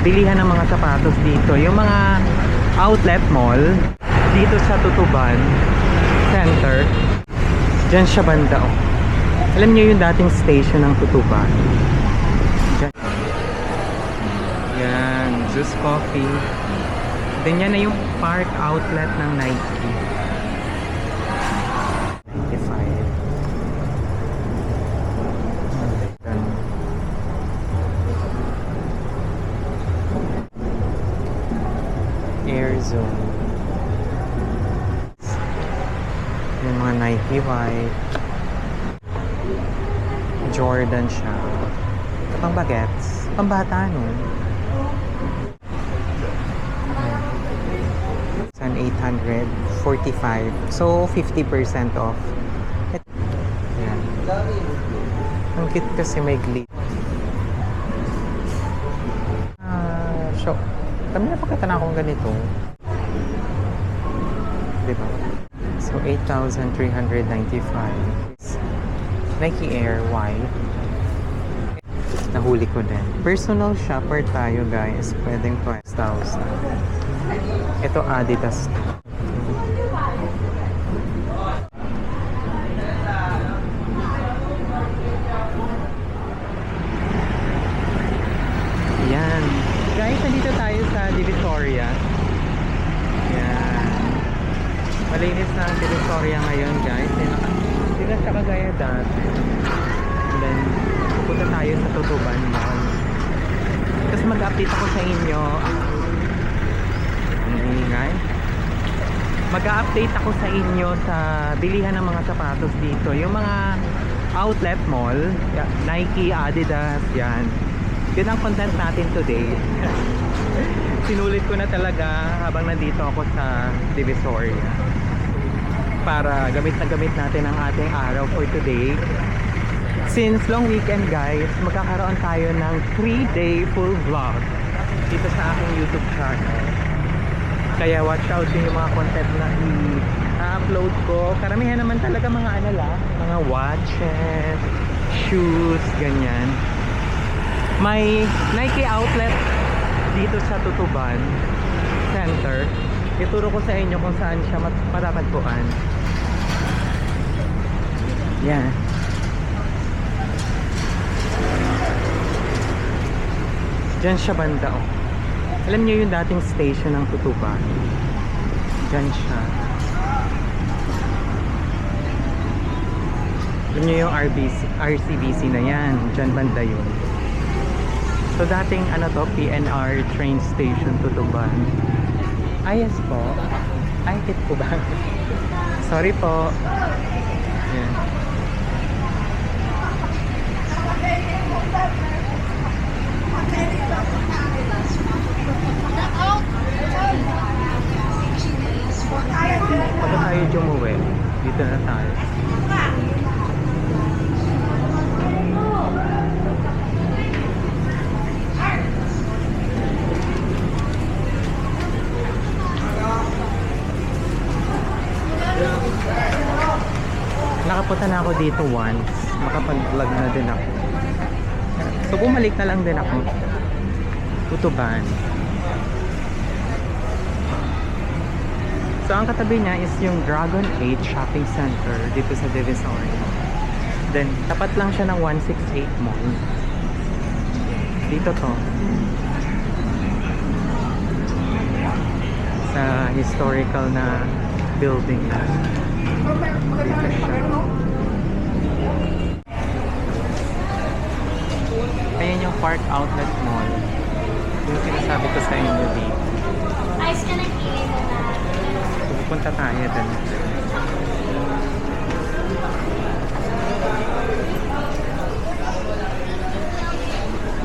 bilihan ng mga sapatos dito. Yung mga outlet mall dito sa Tutuban Center. Diyan siya banda. Oh. Alam niyo yung dating station ng Tutuban. Diyan. Yan, Zeus Coffee. Then yan na yung park outlet ng Nike. 95. Yan. Air Zone. Yung mga Nike white. Jordan siya. Pang bagets. Pang bata, no? San 845. So, 50% off. Yan. Ang cute kasi may glitter. Ah, so, kami na pagkata na akong ganito. So, 8,395. Nike Air White. Nahuli ko din. Personal shopper tayo guys. Pwedeng 12,000. Ito Adidas. Yan. Guys, nandito tayo sa Divisoria. Yan. Malinis na ang Divisoria ngayon, guys. Hindi na, siya kagaya dati. Then, pupunta tayo sa Tutuban Mall. Tapos mag-update ako sa inyo. Ang ingay. Mag-update ako sa inyo sa bilihan ng mga sapatos dito. Yung mga outlet mall, Nike, Adidas, yan. Yun ang content natin today. Sinulit ko na talaga habang nandito ako sa Divisoria. Para gamit na gamit natin ang ating araw for today. Since long weekend guys, magkakaroon tayo ng 3-day full vlog dito sa aking YouTube channel. Kaya watch out din yung mga content na i-upload ko. Karamihan naman talaga mga ano lang, mga watches, shoes, ganyan. May Nike outlet dito sa Tutuban Center. Ituro ko sa inyo kung saan siya mat- matatagpuan. Yan. Diyan siya banda oh. Alam niyo yung dating station ng Tutuban. Diyan siya. Alam niyo yung RBC, RCBC na yan. Diyan banda yun. So dating ano to, PNR train station Tutuban. Ay, yes po. Ay, hit po ba? Sorry po. Yan. Pagka tayo dumuwi, dito na tayo. Nakapunta na ako dito once. Makapag-vlog na din ako. So bumalik na lang din ako. Tutuban. So ang katabi niya is yung Dragon 8 Shopping Center dito sa Divisoria. Then tapat lang siya ng 168 Mall. Dito to. Sa historical na building. Dito siya. Ayan yung Park Outlet Mall. Yung sinasabi ko sa inyo dito. Ice ka ng kilay mo na. Pupunta tayo.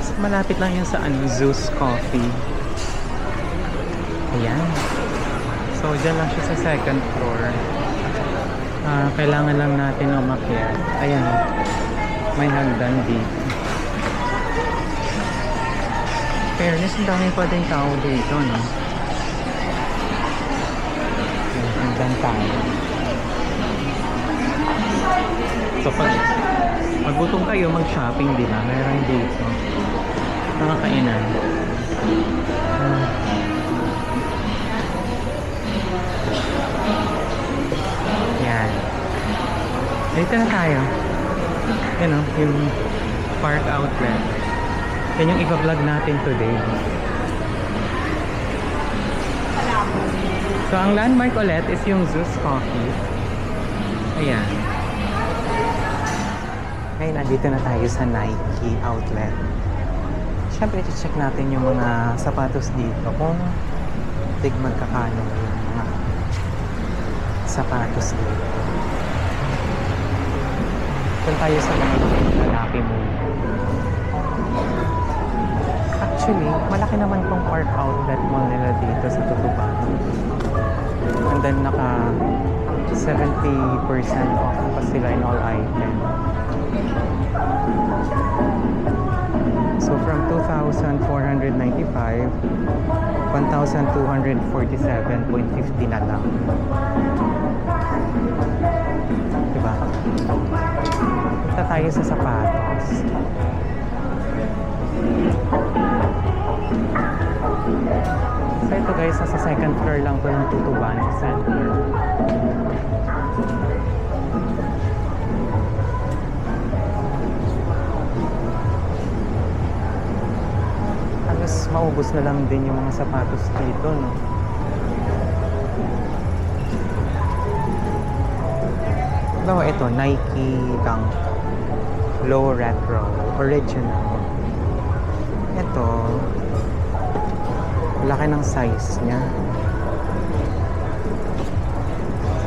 So, malapit lang yun sa ano, Zeus Coffee. Ayan. So, dyan lang siya sa second floor. Ah, kailangan lang natin umakyat. Ayan. May hagdan dito. Fairness, ang daming pwedeng tao dito, no? Hagdan tayo. So, pag magutong kayo, mag-shopping, di ba? Meron dito. Nakakainan. Yan. Dito na tayo. Yan o, yung park outlet. Yan yung iba-vlog natin today. So, ang landmark ulit is yung Zeus Coffee. Ayan. Ngayon, nandito na tayo sa Nike outlet. Siyempre, check natin yung mga sapatos dito kung tig magkakano yung mga sapatos dito. Doon tayo sa mga lalaki muna. Actually, malaki naman tong park outlet mall nila dito sa Tutuban. And then naka 70% off pa sila in all items. So from 2,495, 1,247.50 na lang. Diba? Punta tayo sa sapatos. So ito guys, nasa second floor lang po ng Tutuban Center. Halos maubos na lang din yung mga sapatos dito, no? Bawa ito, Nike Dunk Low Retro Original. Ito, laki ng size niya.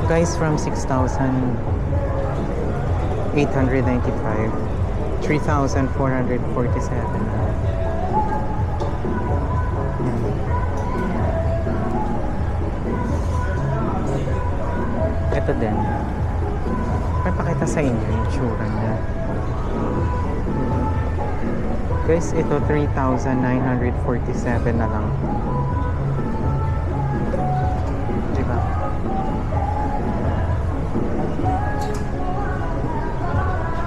Guys, from 6,895, 3,447. Yan. Ito din. Papakita sa inyo yung tsura niya. Guys, ito 3,947 na lang. Diba?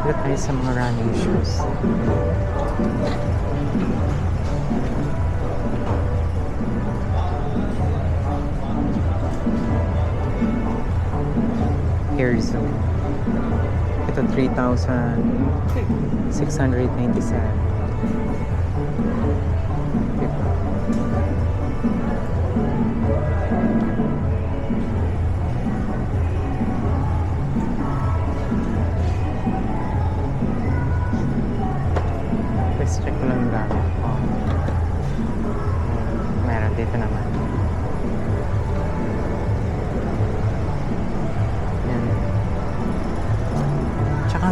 Dito tayo sa mga running shoes. Air Zoom. Ito 3,697.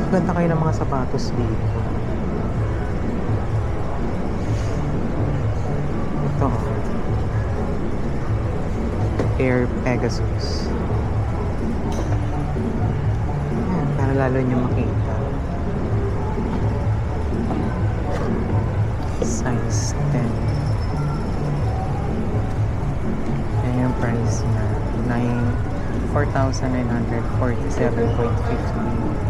Ganda kayo ng mga sapatos dito. Ito. Air Pegasus. Yan, para lalo nyo makita. Size 10. Yan yung price. 9 4,947.50.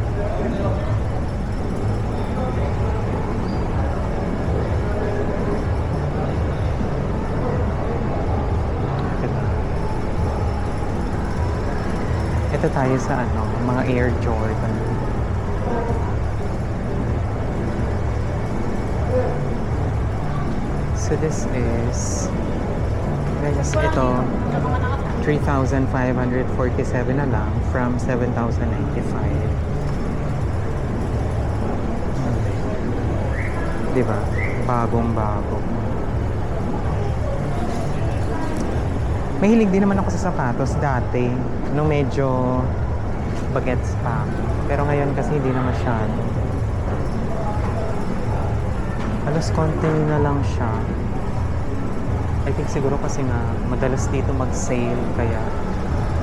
Ito tayo sa ano, mga Air Jordan. So this is guys, ito 3,547 na lang from 7,095. Diba? Bagong bago. Mahilig din naman ako sa sapatos dati. Nung medyo bagets pa. Pero ngayon kasi hindi na masyado. Halos konti na lang siya. I think siguro kasi nga madalas dito mag-sale kaya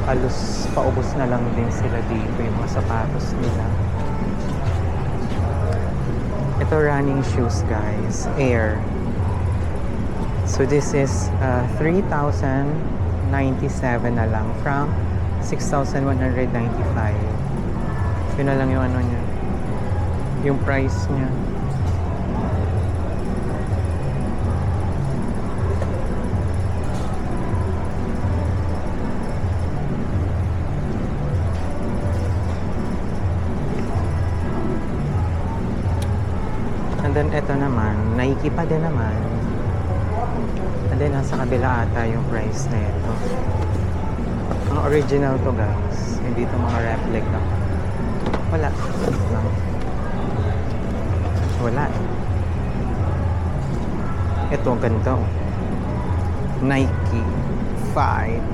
halos paubos na lang din sila dito yung mga sapatos nila. Ito running shoes guys, Air. So this is uh, 3,097 na lang from 6,195. Yun na lang yung ano niya. Yung price niya. Then ito naman, Nike pa din naman. And then nasa kabila ata yung price na ito. Ang original to guys. Hindi to mga replica. Wala. Wala eh. Ito ang ganda. Nike 5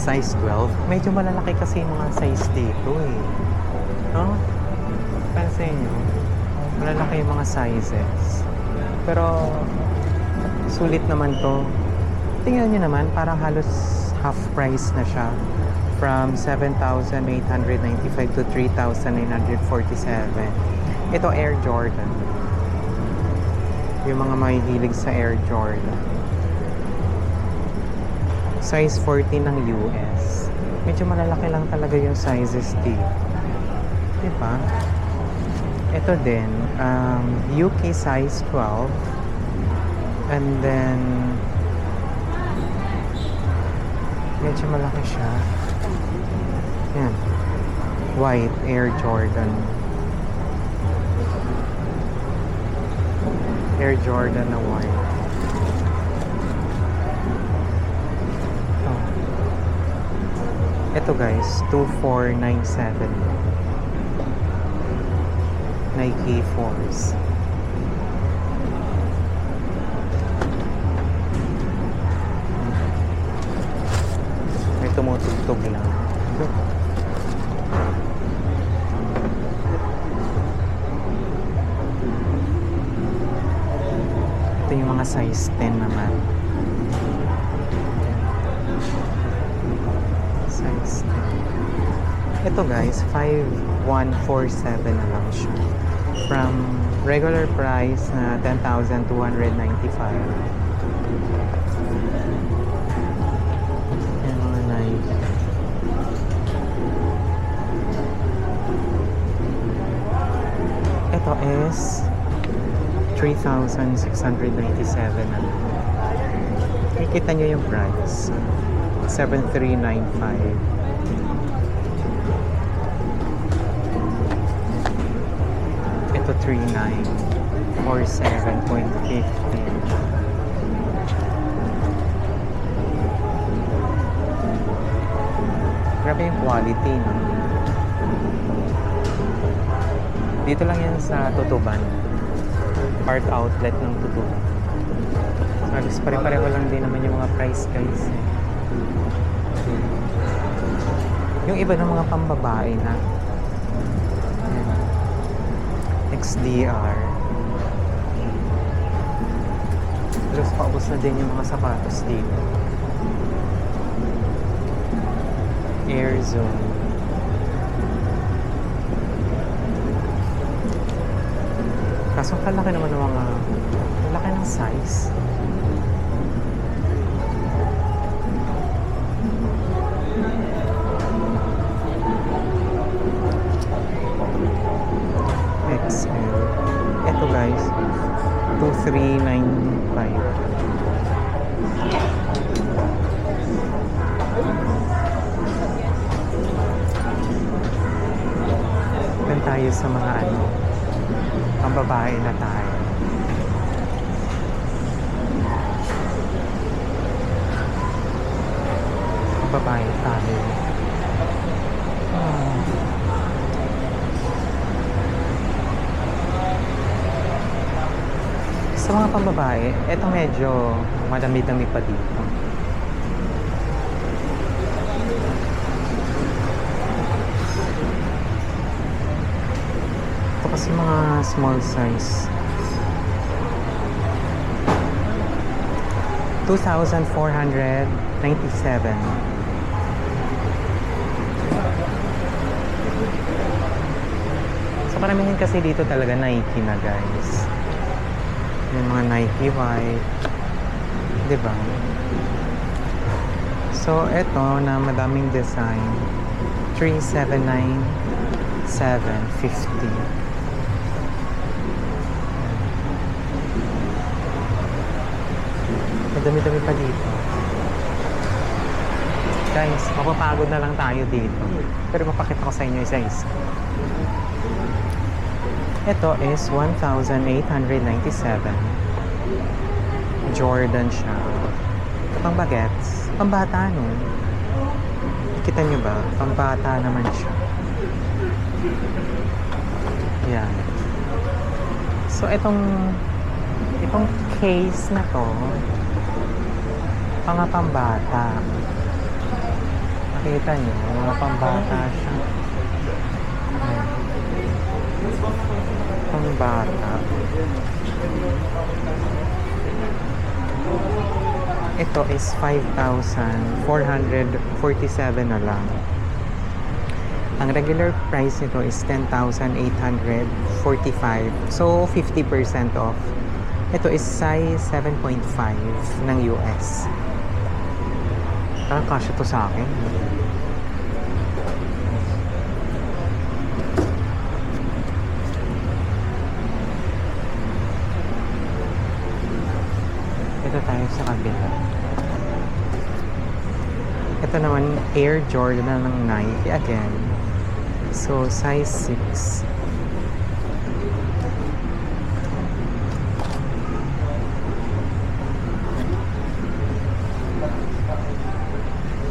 size 12. Medyo malalaki kasi yung mga size dito eh. No? Pansin nyo? Malalaki yung mga sizes. Pero sulit naman to. Tingnan nyo naman, parang halos half price na siya. From 7,895 to 3,947. Ito Air Jordan. Yung mga mahihilig sa Air Jordan. Size 14 ng US. Medyo malalaki lang talaga yung sizes dito. Diba? Ito din, um, UK size 12. And then, medyo malaki siya. Yan. White Air Jordan. Air Jordan na white. Ito. Ito guys, 2497. Nike Force. May tumutugtog lang. Ito yung mga size 10 naman. Size 10. Ito guys, 5147 na lang siya. From regular price na 10,295. Yan mga Nike. Ito is 3,697 na lang. Nakikita nyo yung price. 7,395. Ito 3947.50. Grabe yung quality, no? Dito lang yan sa Tutuban. Park outlet ng Tutuban. Halos pare-pareho lang din naman yung mga price guys. Yung iba ng mga pambabae na. XDR. Halos paubos na din yung mga sapatos dito. Air Zone. Kaso kalaki naman ng mga laki ng size. 2395. Doon tayo sa mga ano, ang babae na tayo. Ang babae tayo. Sa mga pambabae, eto medyo madami-dami pa dito. Ito kasi mga small size. 2,497. Sa paramihan kasi dito talaga Nike na guys. Yung mga Nike white. ba? So, eto na madaming design. 379 750. Madami-dami pa dito. Guys, mapapagod na lang tayo dito. Pero mapakita ko sa inyo isa-isa. Ito is 1,897. Jordan siya. Pang bagets. No? Kita nyo ba? Pambata naman siya. Yan. So, itong itong case na to mga pambata. Nakita nyo, mga pambata siya. Pambata. Ito is 5,447 na lang. Ang regular price nito is 10,845. So, 50% off. Ito is size 7.5 ng US. Parang kasya to sa akin. Ito tayo sa kabila. Ito naman Air Jordan ng Nike again. So, size 6.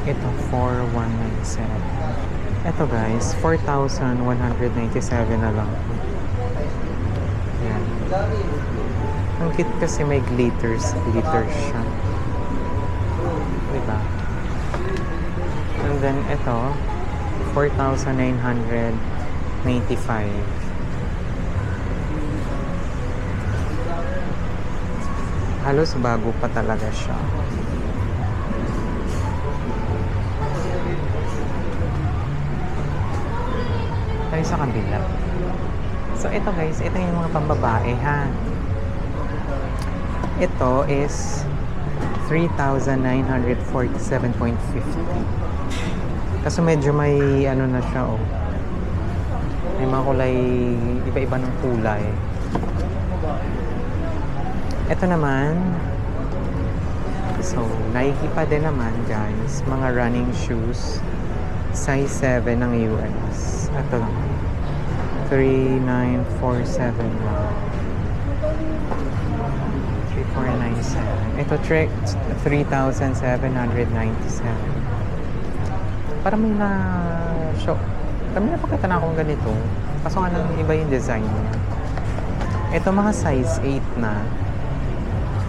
Ito, 4197. Ito guys, 4,197 na lang. Yan. Ang cute kasi may glitters, glitters siya. Diba? And then ito, 4,995. Halos bago pa talaga siya. Tayo sa kabila. So ito guys, ito yung mga pambabae ha. Ito is 3,947.50. Kaso medyo may ano na siya oh. May mga kulay, iba-iba ng kulay. Ito naman, so Nike pa din naman guys, mga running shoes. Size 7 ng US. Ito lang. 3947 lang. 3497. Ito trick 3,797. Parang may na show. Kami napakita na akong ganito. Kaso nga nang iba yung design niya. Ito mga size 8 na.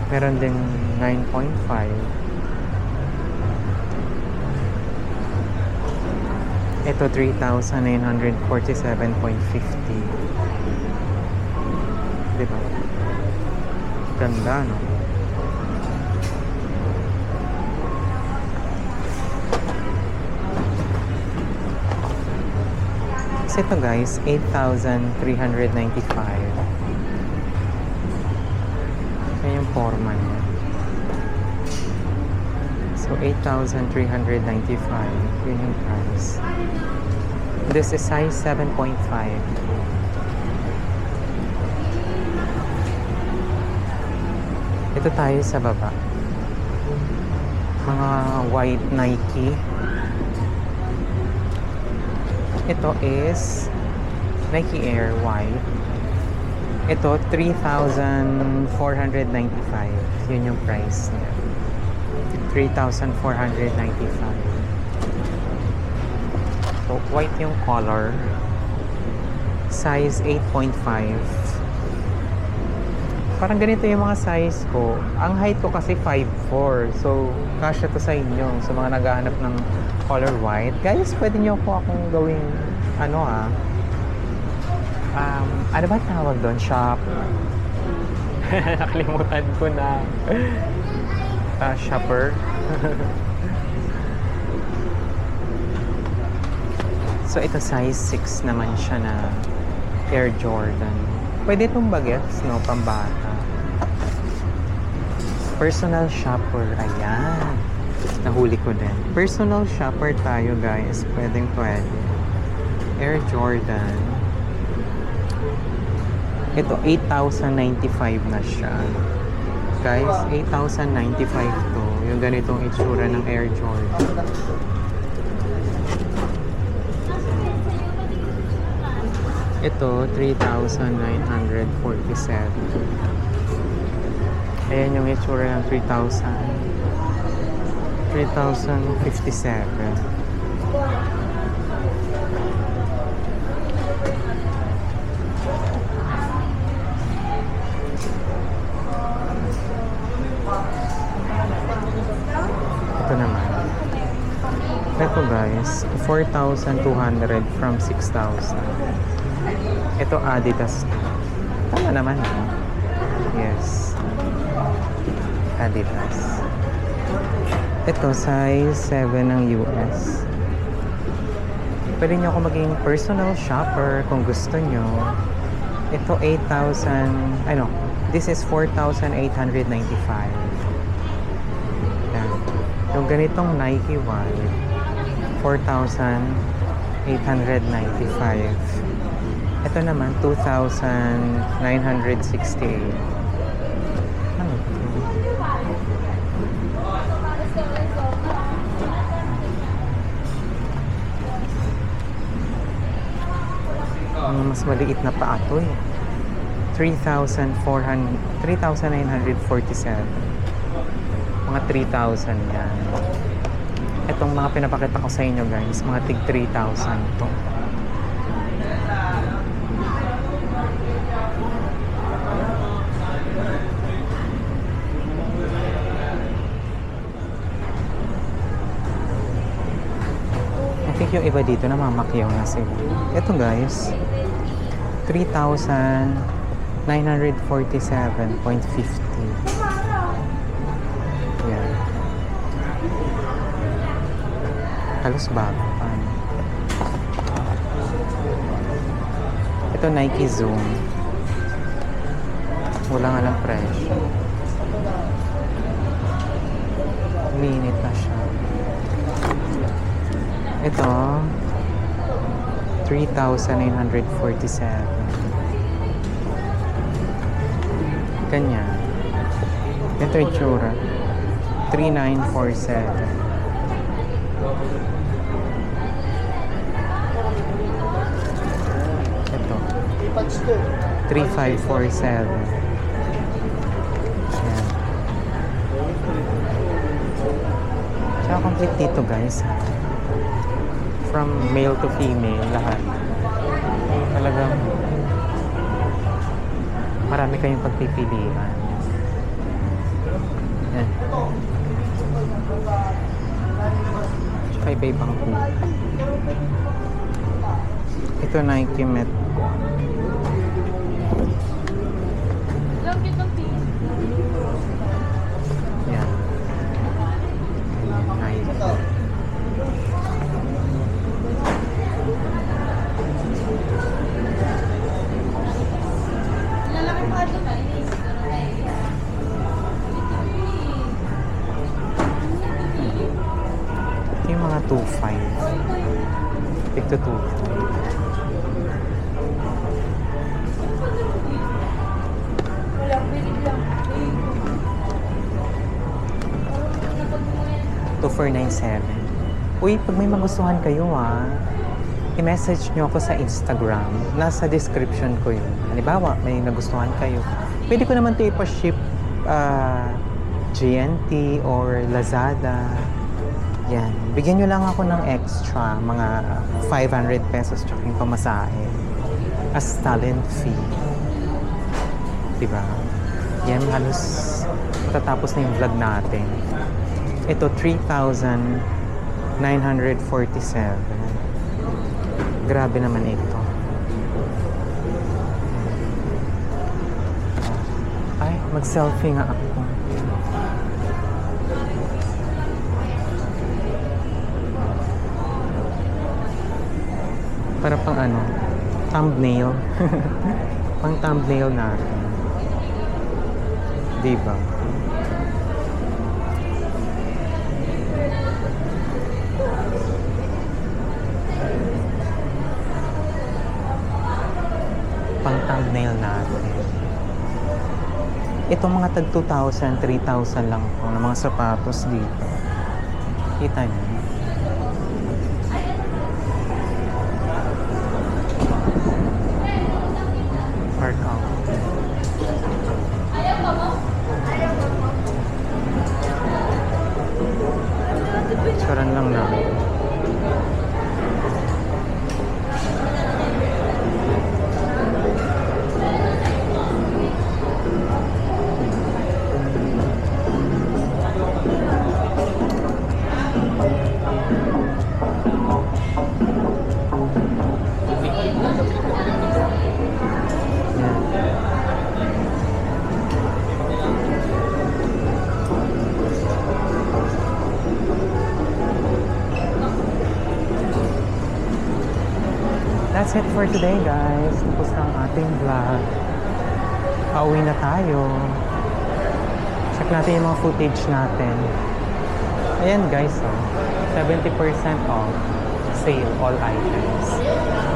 Meron ding 9.5. Ito 3,947.50. Diba? Ganda, no? Kasi ito guys, 8,395. Yan yung forma niya. So, 8,395. Yun yung price. This is size 7.5. Ito tayo sa baba. Mga white Nike. Ito is Nike Air White. Ito, 3,495. Yun yung price niya. 3,495. So, white yung color. Size 8.5. Parang ganito yung mga size ko. Ang height ko kasi 5'4". So, kasya to sa inyo. Sa mga naghahanap ng color white. Guys, pwede nyo po akong gawing, ano ah, um, ano ba tawag doon? Shop. Nakalimutan ko na. Ah, shopper. so, ito size 6 naman siya na Air Jordan. Pwede itong bagets, no? Pambata. Personal shopper. Ayan. Nahuli ko din. Personal shopper tayo, guys. Pwedeng pwede. Air Jordan. Ito, 8,095 na siya. Guys, 8,095 to. Yung ganitong itsura ng Air Jordan. Ito, 3,947. Ayan yung itsura ng 3,000. 3,057. Ito naman. Ito guys, 4,200 from 6,000. Ito Adidas. Tama naman. no? Yes. Adidas. Ito size 7 ng US. Pwede nyo ako maging personal shopper kung gusto nyo. Ito 8,000, ano, this is 4,895. Yan. Yung ganitong Nike Wild, 4,895. Ito naman, 2,968. Mas maliit na pa ito eh. 3,400 3,947. Mga 3,000 yan. Itong mga pinapakita ko sa inyo guys, mga tig 3,000 to. I think yung iba dito namamakyaw na sila. Ito guys, 3,947.50. Yan. Halos bago pa. Ito Nike Zoom. Wala nga ng presyo. Minute na siya. Ito, 3,947. Ganyan. Ito yung tsura. 3,947. Ito. 3,547. Ayan. Tsaka complete dito guys. From male to female, lahat. Talagang marami kayong pagpipilian. Yan. Tsaka iba-ibang kulay. Ito Nike Met. Lang 2.5. Tig to 2.5. Wala, bilid lang. 2497. Uy, pag may magustuhan kayo ah, i-message nyo ako sa Instagram. Nasa description ko yun. Halimbawa, may nagustuhan kayo. Pwede ko naman ito ipa-ship ah, GNT or Lazada. Yan. Bigyan nyo lang ako ng extra, mga 500 pesos tsaka yung pamasahe. As talent fee. Diba? Yan, halos matatapos na yung vlog natin. Ito, 3,947. Grabe naman ito. Ay, mag-selfie nga ako. Para pang ano, thumbnail. pang thumbnail natin. Diba? pang thumbnail natin. Itong mga tag 2,000, 3,000 lang po ng mga sapatos dito. Kita niyo? Lang namin. That's it for today guys. Tapos na ang ating vlog. Pauwi na tayo. Check natin yung mga footage natin. Ayan guys, oh. 70% off. Sale all items.